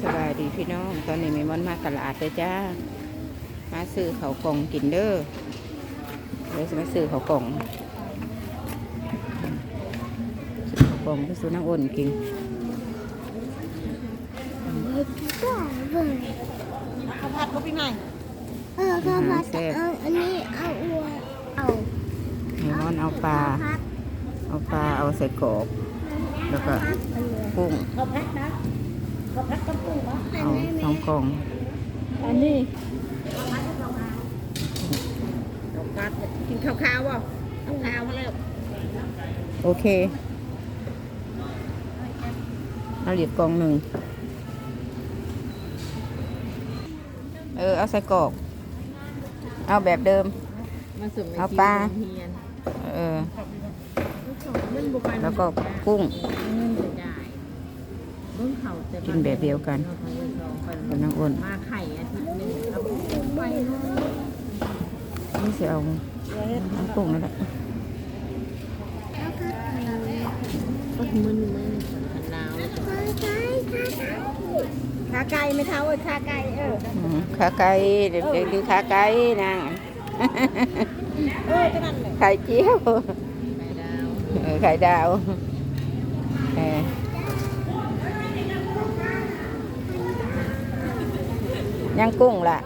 สบายดีพี่น้อง ตอนนี้แมีมอนมาตลาดเลยจ้า มาซื้อเขาวกล่องกินเด้อเลยจะมาซื้อเขาวกล่องซื้อเขาวกล่องไปซื้อน้ำอ้นกินข้าวผัดก็พี่ใหม่เออข้าวผัดเอาอันนี้เอาอัวเอาแมีมอนเอาปลาผัดเอาปลาเอาใส่กรอบแล้วก็กุ้งข้าวผัดนะ เหรอเอาสองกล่อง อันนี้ข้าวผัดกินข้าวขาวบ่ข้าวขาวมาแล้วโอเค เอาเหรียญกล่องหนึ่ง เออ เอาใส่กรอบเอาแบบเดิมมาสุ่มเอาปลา เออ แล้วก็กุ้ง กินแบบเดียวกันกับน้องอ้นมาไข่อาทิตย์หนึงเอาไปเนาะนี่จะเอาน้ำกุ้งนั่นแหละแล้วก็ไข่ก็มึนมึนขันดาวไก่ไก่ไก่ขาไก่ไม่เท่าเอ้ยขาไก่เอออืมขาไก่เดี๋ยวเดี๋ยวดูขาไก่นางเออจะนั่นเลยไข่เจียวไข่ดาวเออไข่ดาวเออ ย่างกุ้งล่ะ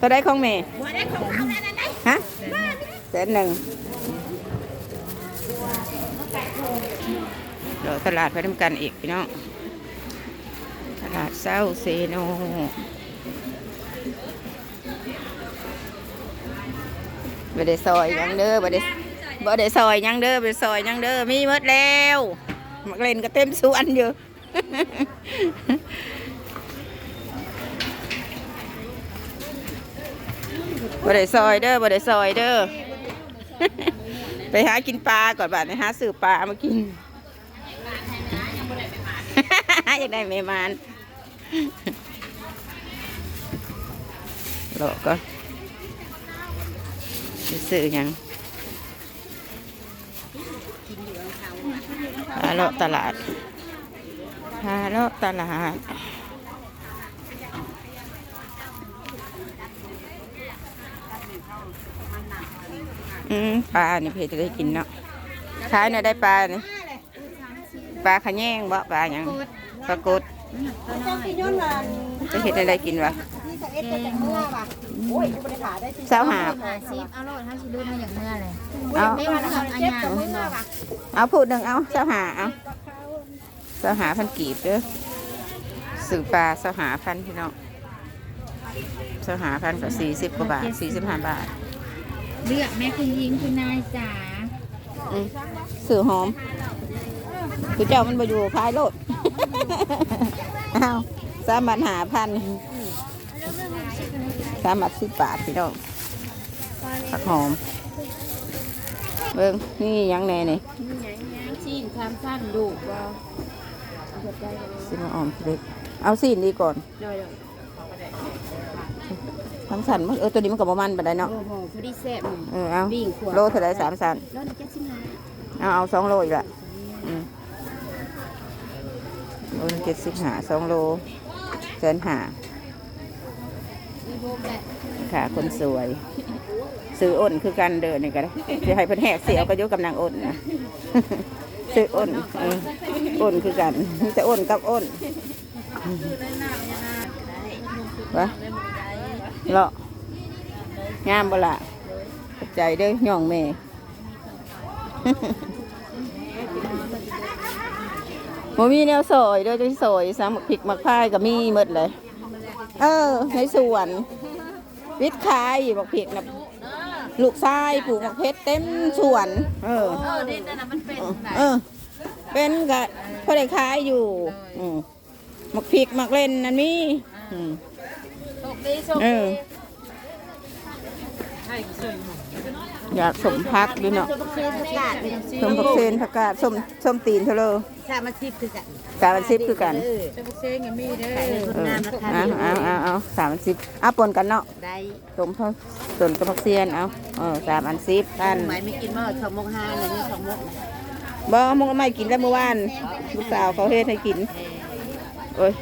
ตัวได้ของเมย์ฮะแสนหนึ่งเราตลาดไปทำกันอีกพี่น้อง ตลาดเศร้าเซโน บ่ได้ซอยหยังเด้อบ่ได้บ่ได้ซอยหยังเด้อบ่ได้ซอยหยังเด้อมีหมดแล้วมักเล่นก็เต็มสวนอยู่ บ่ได้ซอยเด้อบ่ได้ซอยเด้อ ไปหากินปลาก่อนบ้านไปหาซื้อปลามากิน อยากได้เมมานโลก ก็สิซื้อหยังพาเลาะตลาดพาเลาะตลาดอืมปลานี่เพจจะได้กินเนาะขายเนี่ยได้ปลานี่ปลาขะแยงบ่ปลาหยังปลากดเจ้าพี่ย้อนวันจะเห็ดได้กินวะ ที่สะเอ็ดตัวจากเมื่อว่ะโอ้ยกูไม่ได้ถ่ายได้สิเช้าหาบ หาซิปเอาโลดถ้าชิลูกมาอย่างเมื่อเลยเอา ไม่ว่าทำอันเจ็บยาตัวงเมื่อว่ะเอาพูดหนึ่งเอาเช้าหาเอาเช้าหาพันกีบเด้อสื่อปลาเช้าหาพันพี่น้องเช้าหาพันกับสี่สิบกว่าบาทสี่สิบห้าบาทเลือกแม่คุณยิงคุณนายจ๋าอืมสื่อหอมคือเจ้ามันไปอยู่ขายโลด เอาสามบาทหาพัน สามบาทสิบบาทพี่น้องผักหอม เบิ้งนี่หยังแน่นี่ชีนทำสั้นดูว่าสิมาออมเล็กเอาสีนดีก่อนทำสันมันเออตัวนี้มันกับประมาณบันไดเนาะโอ้โหพอดีแซ่บหนึ่งเออเอาวิ่งขวดโลเท่าไรสามสันแล้วนี่แค่สิบห้าเอาเอาสองโลอีกละอืมโลหนึ่งเจ็ดสิบหาสองโลแสนหามีโบมแหละ ค่ะคนสวย ซื้ออ้นคือกันเดินนี่ก็ได้จะให้เพิ่นแหกเสียวก็อยุกับนางอ้นนะซื้ออ้นเอออ้นคือกันมีแต่อ้นกับอ้นวะเลาะงามบ่ละใจเด้อย่องแม่บ่มีแนวซอยด้อจะซอยสามหมักพริกหมักพายก็มีหมดเลย เออ ในสวน วิทย์ขายบักพริกนะลูกชายปลูกหมักเพชรเต็มสวน เออ เออนี่นั่นน่ะมันเป็นแบบเออ เป็นกะพอได้ขายอยู่ อืมหมักพริกหมักเล่นนั่นมีอืม โชคดีโชคเอดี อ ให้กูช่วยหน่อย อยากสมพักด้วยเนาะจะบักเซนผักกาดเป็นซีส้มผักเซนผักกาดส้มส้มตีนเทาเลอสามาชิบคือกันสามพันสิบคือกันจะบักเซนก็มีเด้อเออเอาเอาเอาเอาสามพันสิบเอาปนกันเนาะได้ต้มข้าวต้นกระพักเซียนเอาเออสามอันสิบกันหมายไม่กินว่าสองโมงห้าเลยนี่สองโมงบ่มงไม่กินแล้วเมื่อวานลูกสาวเขาเฮ็ดให้กินโอ้ย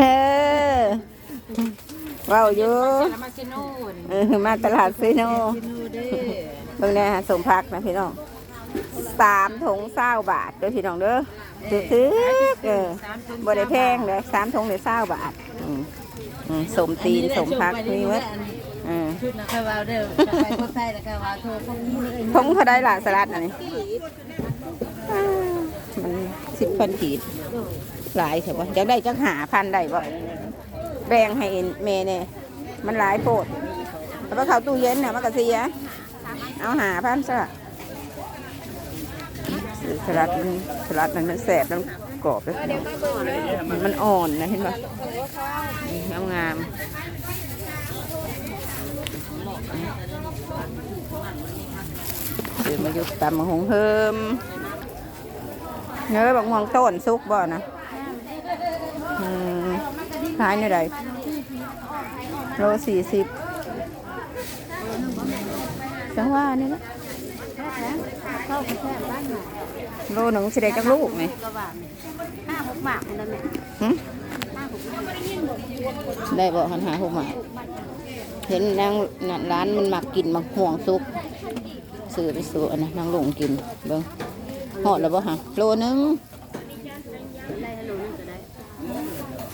เออ ว้าวอยู่มาซิโน่เออมาตลาดซีโนซิโน่เด้อเบิ่งแน่ฮะสมพักนะพี่น้องสามถุงเศร้าบาทเด้อพี่น้องเด้อถือถือเออบ่ได้แพงเลยสามถุงเลยเศร้าบาทอืมอืมสมตีนสมพักนี่เว้ยเออชุดนะคาวาเด้อจะไปคนไทยแล้วก็ว่าโทรพวกนี้เลยทงเขาได้หละสลัดน่ะนี่อ่ามันสิบพันกีดหลายใช่ปะอยากได้จังหาพันได้บ่ แบ่งให้เมย์เนี่ยมันหลายโพดแล้วก็เขาตู้เย็นน่ะมันก็เสียเอาหาพันซะซื้อสลัดมันสลัดมันมันแสบมันกรอบเลยมันอ่อนนะเห็นปะงามงามเดี๋ยวมาอยู่ตำมะฮงเฮิมเนื้อบักม่วงต้นซุกบ่นะ ขายในใดโลสี่สิบจังว่านี่นะโลหนึ่งสิได้จักลูกไหมห้าหกบาทนั่นแหละหึได้บอกหันหาหกหมากเห็นนางน่ะร้านมันมักกินมักห่วงซุกซื้อไปซื้ออันนะนางหลงกินเบิ้งหอดแล้วบ่ฮะโลนึง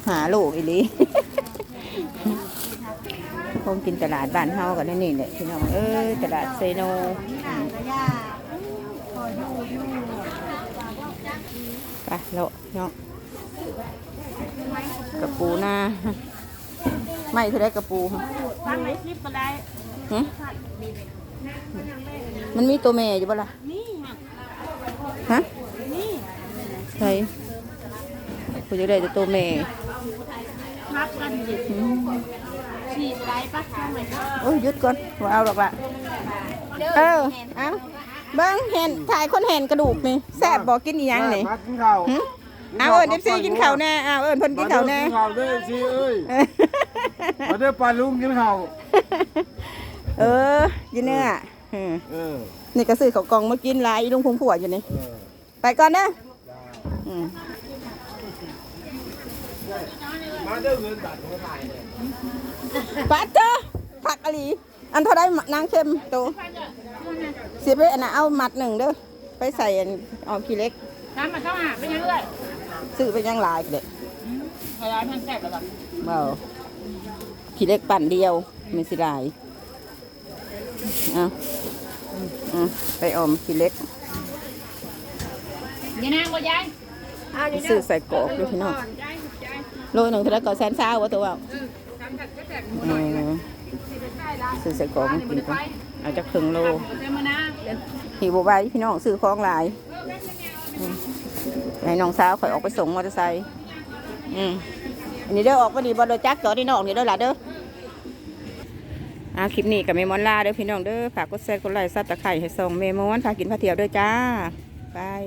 หาลูกอีหลีคงกินตลาดบ้านเฮากันนี่นี่แหละพี่น้องเอ้ยตลาดเซโนอืมไปเลาะเนาะกระปูหน้าไม่เท่าไรกระปูฮะฟังไหนคลิปก็ได้หึมันมีตัวแม่อยู่บ่ล่ะนี่ฮะนี่ใช่ กูจะได้แต่ตัวแม่นับกันดิอืมฉีดไรปะทำไมก็โอ้ยหยุดก่อนว่าเอาหรอกล่ะเออเอาเบิ้งเห็นถ่ายคนเห็นกระดูกนี่แซ่บบอกกินอีหยังนี่มากินข้าวเอาเอิญเอฟซีกินข้าวแน่เอาเอิญเพิ่นกินข้าวแน่เด้อกินข้าวเด้อสิเอ้ยมาเด้อปลาลุงกินข้าวเออยินเนื้อนี่ก็ซื้อข้าวกล่องมากินหลายลุงพงผัวอยู่นี่ไปก่อนนะ ปัดเจอผักอะลีอันเท่าได้นางเค็มโตเสียไปอันน่ะเอามัดหนึ่งเด้อไปใส่อันออมขี้เล็กน้ำมันเข้าหาเป็นยังไงซื้อไปยังหลายเด็ดพยายามมันแซ่บแล้วแบบเบาขี้เล็กปั่นเดียวไม่สิหลายเอาอืมไปออมขี้เล็กยังนางก็ยายซื้อใส่กรอกด้วยพี่น้อง โลหนึ่งเท่าไหรก็แสนเช้าวะตัวเอาเออซื้อใส่กรอกมากินก่อนเอาจากครึ่งโลเต็มมานะหิวบไหวพี่น้องซื้อของหลายอืมให้น้องสาวข่อยออกไปส่งมอเตอร์ไซค์อืมอันนี้เด้อออกมาดีบอลจักจอดนี่น้องนี่เด้อหล่ะเด้ออ่าคลิปนี้กับเมมอนลาเด้อพี่น้องเด้อฝากกดแชร์กดไลค์ซับตะไคร้ให้ส่งเมมอนพากินพาเที่ยวเด้อจ้าบาย